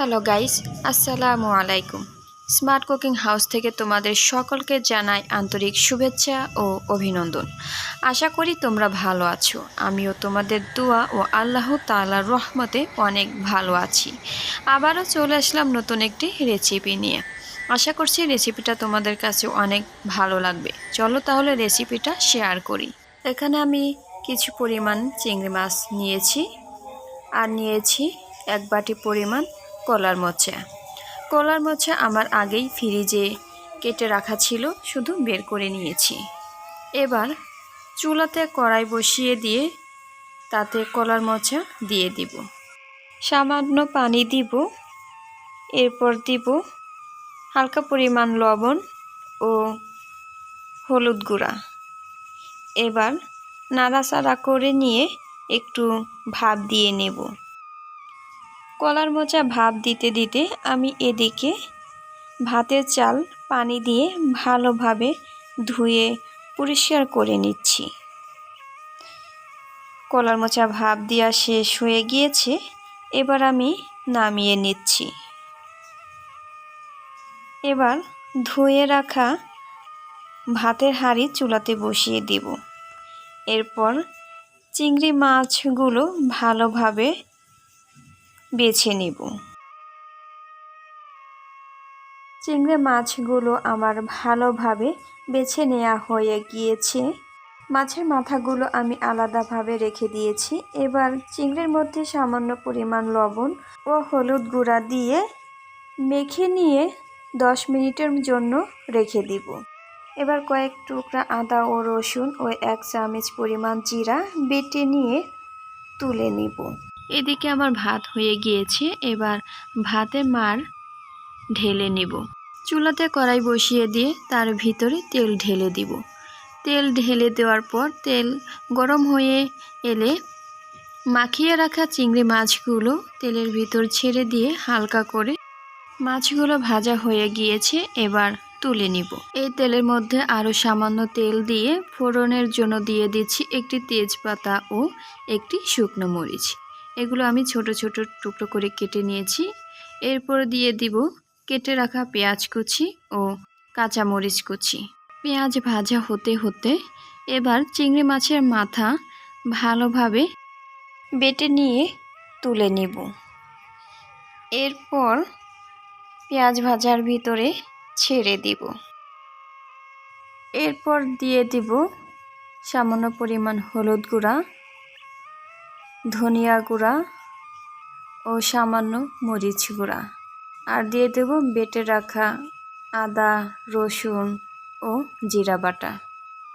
Hello guys, আসসালামু আলাইকুম। Smart cooking house থেকে তোমাদের সকলকে জানাই আন্তরিক শুভেচ্ছা ও অভিনন্দন। আশা করি তোমরা ভালো আছো। আমিও তোমাদের দোয়া ও আল্লাহ তাআলার রহমতে অনেক ভালো আছি। আবারও চলে আসলাম নতুন একটি রেসিপি নিয়ে। আশা করছি রেসিপিটা তোমাদের কাছে অনেক ভালো লাগবে। চলো তাহলে রেসিপিটা শেয়ার করি। এখানে আমি কিছু পরিমাণ চিংড়ি মাছ নিয়েছি। আর নিয়েছি এক বাটি পরিমাণ কলার মোচা। কলার মোচা আমার আগেই ফ্রিজে কেটে রাখা ছিল, শুধু বের করে নিয়েছি। এবার চুলাতে কড়াই বসিয়ে দিয়ে তাতে কলার মোচা দিয়ে দিব। সামান্য পানি দিব, এরপর দিব হালকা পরিমাণ লবণ ও হলুদ গুঁড়া। এবার নাড়াচাড়া করে নিয়ে একটু ভাপ দিয়ে নেব। কলার মোচা ভাব দিতে দিতে আমি এদিকে ভাতের চাল পানি দিয়ে ভালোভাবে ধুয়ে পরিষ্কার করে নিচ্ছি। কলার মোচা ভাব দেওয়া শেষ হয়ে গিয়েছে, এবার আমি নামিয়ে নিচ্ছি। এবার ধুয়ে রাখা ভাতের হাঁড়ি চুলাতে বসিয়ে দেব। এরপর চিংড়ি মাছগুলো ভালোভাবে বেছে নেব। চিংড়ি মাছগুলো আমার ভালোভাবে বেছে নেওয়া হয়ে গিয়েছে। মাছের মাথাগুলো আমি আলাদাভাবে রেখে দিয়েছি। এবার চিংড়ির মধ্যে সামান্য পরিমাণ লবণ ও হলুদ গুঁড়া দিয়ে মেখে নিয়ে দশ মিনিটের জন্য রেখে দিব। এবার কয়েক টুকরা আদা ও রসুন ও এক চামচ পরিমাণ জিরা বেটে নিয়ে তুলে নিব। এদিকে আমার ভাত হয়ে গিয়েছে, এবার ভাতে মার ঢেলে নেব। চুলাতে কড়াই বসিয়ে দিয়ে তার ভিতরে তেল ঢেলে দিব। তেল ঢেলে দেওয়ার পর তেল গরম হয়ে এলে মাখিয়ে রাখা চিংড়ি মাছগুলো তেলের ভিতর ছেড়ে দিয়ে হালকা করে মাছগুলো ভাজা হয়ে গিয়েছে, এবার তুলে নিব। এই তেলের মধ্যে আরও সামান্য তেল দিয়ে ফোড়নের জন্য দিয়ে দিচ্ছি একটি তেজপাতা ও একটি শুকনো মরিচ। এগুলো আমি ছোট ছোট টুকরো করে কেটে নিয়েছি। এরপর দিয়ে দিব কেটে রাখা পেঁয়াজ কুচি ও কাঁচা মরিচ কুচি। পেঁয়াজ ভাজা হতে হতে এবার চিংড়ি মাছের মাথা ভালোভাবে বেটে নিয়ে তুলে নেব। এরপর পেঁয়াজ ভাজার ভিতরে ছেড়ে দিব। এরপর দিয়ে দিব সামান্য পরিমাণ হলুদ গুঁড়া ধনিয়া গুঁড়া ও সামান্য মরিচ গুঁড়া। আর দিয়ে দেব বেটে রাখা আদা, রসুন ও জিরা বাটা।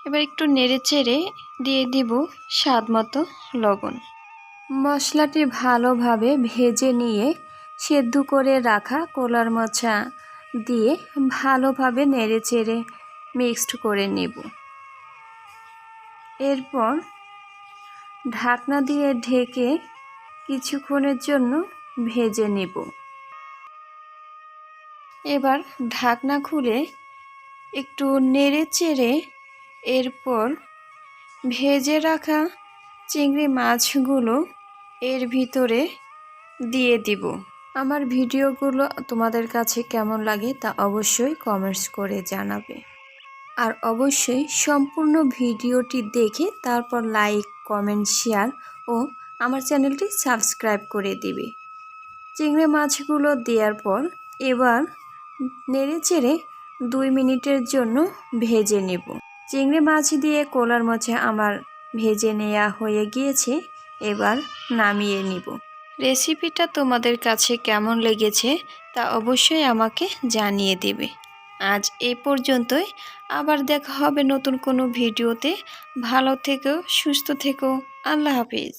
এবার একটু নেড়ে চেড়ে দিয়ে দিব স্বাদ মতো লবণ। মশলাটি ভালোভাবে ভেজে নিয়ে সেদ্ধ করে রাখা কোলার মোচা দিয়ে ভালোভাবে নেড়ে চেড়ে মিক্সড করে নেব। এরপর ঢাকনা দিয়ে ঢেকে কিছুক্ষণের জন্য ভেজে নেব। এবার ঢাকনা খুলে একটু নেড়ে চেড়ে এরপর ভেজে রাখা চিংড়ি মাছগুলো এর ভিতরে দিয়ে দিব। আমার ভিডিওগুলো তোমাদের কাছে কেমন লাগে তা অবশ্যই কমেন্টস করে জানাবে। আর অবশ্যই সম্পূর্ণ ভিডিওটি দেখে তারপর লাইক কমেন্ট, শেয়ার ও আমার চ্যানেলটি সাবস্ক্রাইব করে দিবে। চিংড়ি মাছগুলো দেওয়ার পর এবার নেড়ে চেড়ে দুই মিনিটের জন্য ভেজে নেব। চিংড়ি মাছ দিয়ে কোলার মাছে আমার ভেজে নেওয়া হয়ে গিয়েছে, এবার নামিয়ে নিব। রেসিপিটা তোমাদের কাছে কেমন লেগেছে তা অবশ্যই আমাকে জানিয়ে দেবে। আজ এ পর্যন্তই। আবার দেখা হবে নতুন কোনো ভিডিওতে। ভালো থেকো, সুস্থ থেকো। আল্লাহ হাফিজ।